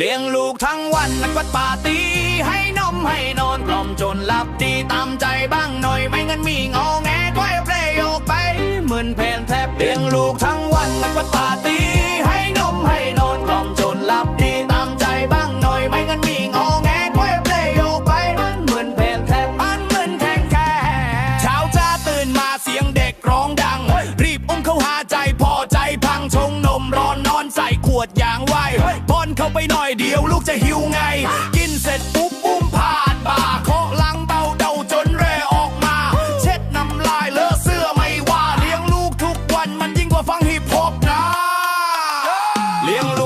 เลี้ยงลูกทั้งวันนักวัดปาร์ตี้ให้นมให้นอนกล่อมจนหลับดีตามใจบ้างหน่อยไม่งั้นมีงอแงก็ให้เพลยโยกไปเหมือนเพลนแทบเลี้ยงลูกทั้งวันนักวัดปาร์ตี้าไปหน่อยเดียวลูกจะหิวไง กินเสร็จปุ๊บอุ้มผ่านบ่าเคาะหลังเบาเดาจนแร่ออกมา เช็ดน้ำลายเลอะเสื้อไม่ว่าเลี้ยงลูกทุกวันมันยิ่งกว่าฟังฮิปฮอปนะเลี้ยงลูก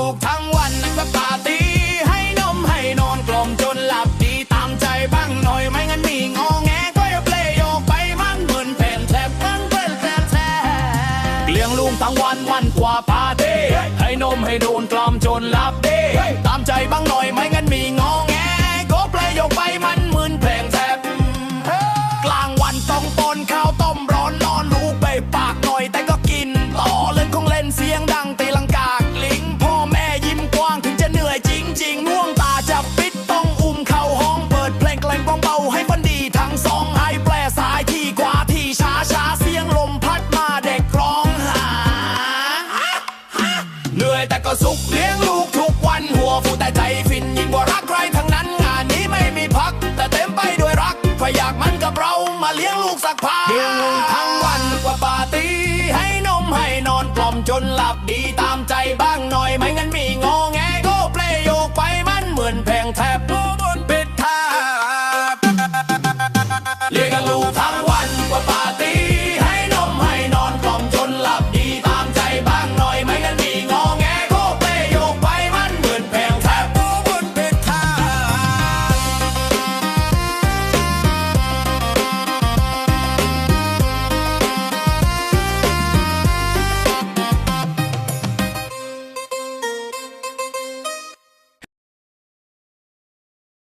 วันมันกว่าปาร์ตี้ให้นมให้โดนกล่อมจนหลับดี ก็สุขเลี้ยงลูกทุกวันหัวฟูแต่ใจฟินยิ่งกว่ารักใครทั้งนั้นงานนี้ไม่มีพัก แต่เต็มไปด้วยรักใครอยากมันกับเรามาเลี้ยงลูกสักพักเลี้ยงลูกทั้งวันกว่าปาร์ตี้ให้นมให้นอนกล่อมจนหลับดีตามใจบ้า